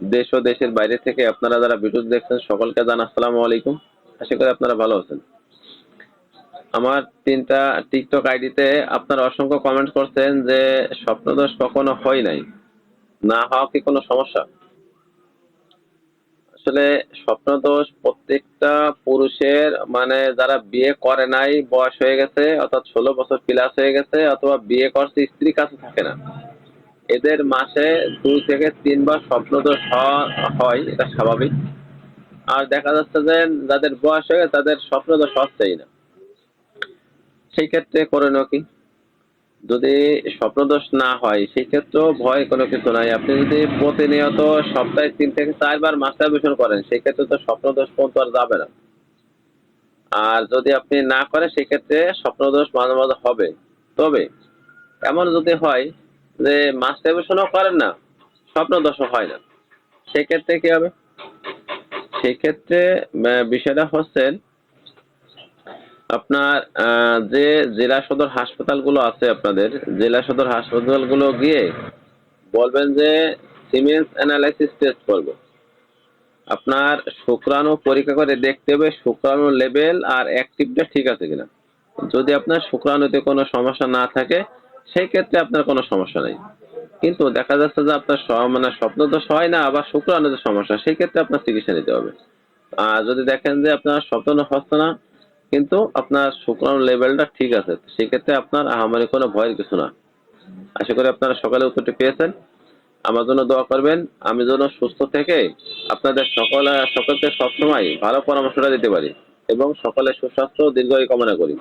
দেশ ও দেশের বাইরে থেকে আপনারা যারা ভিডিও দেখছেন, সকলকে জান আসসালামু আলাইকুম। আশা করি আপনারা ভালো আছেন। আমার তিনটা টিকটক আইডিতে আপনারা অসংখ্য কমেন্ট করছেন যে, স্বপ্নদোষ কখনো হয় নাই। না হওয়া কি কোনো সমস্যা? আসলে স্বপ্নদোষ প্রত্যেকটা পুরুষের মানে যারা বিয়ে করে নাই, বয়স হয়ে গেছে, অর্থাৎ ষোলো বছর প্লাস হয়ে গেছে, অথবা বিয়ে করছে, স্ত্রীর কাছে থাকে না। এদের মাসে দুই থেকে তিনবার স্বপ্নদোষ হয়, এটা স্বাভাবিক। আর দেখা যাচ্ছে যে যাদের বয়স হয়ে তাদের স্বপ্নদোষ হচ্ছেই না। সেই ক্ষেত্রে করণীয় কি? যদি স্বপ্নদোষ না হয়, সেই ক্ষেত্রেও ভয় কোনো কিছু নাই। আপনি যদি প্রতিনিয়ত সপ্তাহে তিন থেকে চারবার মাস্টার মাস্টারবেশন করেন, সেই ক্ষেত্রে তো স্বপ্নদোষ পর্যন্ত আর যাবে না। আর যদি আপনি না করেন, সেই ক্ষেত্রে স্বপ্নদোষ মাঝে মাঝে হবে। তবে এমন যদি হয় যে মাস্টারবেশনও করেন না, স্বপ্ন স্বপ্নদোষও হয় না। সেক্ষেত্রে কি হবে? সেক্ষেত্রে বিষয়টা হচ্ছে আপনার যে জেলা সদর হাসপাতালগুলো আছে আপনাদের, জেলা সদর হাসপাতালগুলো গিয়ে বলবেন যে সিমেন্স অ্যানালাইসিস টেস্ট করব। আপনার শুক্রাণু পরীক্ষা করে দেখতে হবে শুক্রাণু লেভেল আর অ্যাক্টিভটা ঠিক আছে কিনা। যদি আপনার শুক্রাণুতে কোনো সমস্যা না থাকে সেই ক্ষেত্রে আপনার কোনো সমস্যা নেই। কিন্তু দেখা যাচ্ছে যে আপনার মানে স্বপ্ন স্বপ্নদোষ হয় না, আবার শুক্রাণুতে সমস্যা, সেই ক্ষেত্রে আপনার চিকিৎসা নিতে হবে। আর যদি দেখেন যে আপনার স্বপ্ন হচ্ছে না, কিন্তু আপনার শুক্রাণু লেভেলটা ঠিক আছে সেক্ষেত্রে আপনার আহামারি কোনো ভয়ের কিছু না। আশা করি আপনারা সকালে উত্তরটি পেয়েছেন। আমার জন্য দোয়া করবেন, আমি যেন সুস্থ থেকে আপনাদের সকলে সকলকে সবসময় ভালো পরামর্শটা দিতে পারি এবং সকলের সুস্বাস্থ্য ও দীর্ঘায়ু কামনা করি।